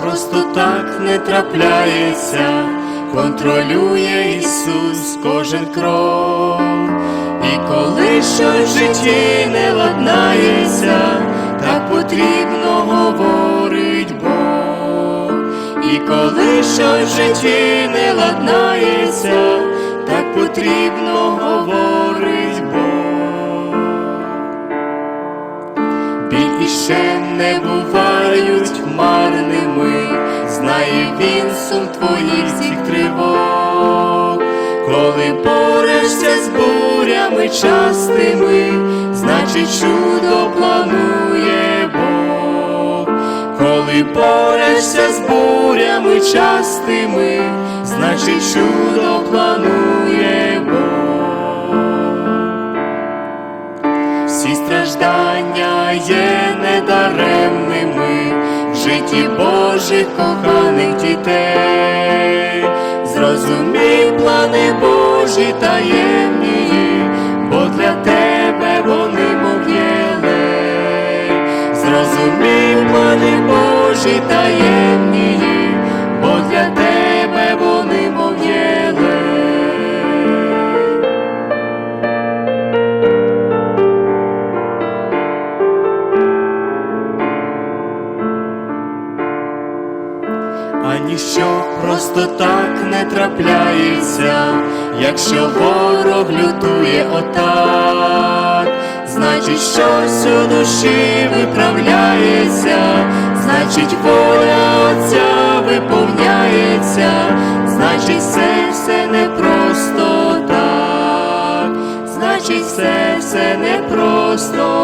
просто так не трапляється, контролює Ісус кожен крок. І коли щось в житті не ладнається, так потрібно говорить Бог. І коли щось в житті не ладнається, так потрібно говорить Іще не бувають марними, знає він сум твоїх всіх тривог. Коли борешся з бурями частими, значить чудо планує Бог. Коли борешся з бурями частими, значить чудо планує Бог. Всі страждання є недаремними в житті Божих коханих дітей. Зрозумій плани Божі таємні, бо для тебе вони мов єлей. Зрозумій плани Божі таємні, А ніщо просто так не трапляється, якщо ворог лютує отак, значить щось у душі виправляється, значить воля Отця виповняється, значить це все не просто так, значить це все не просто.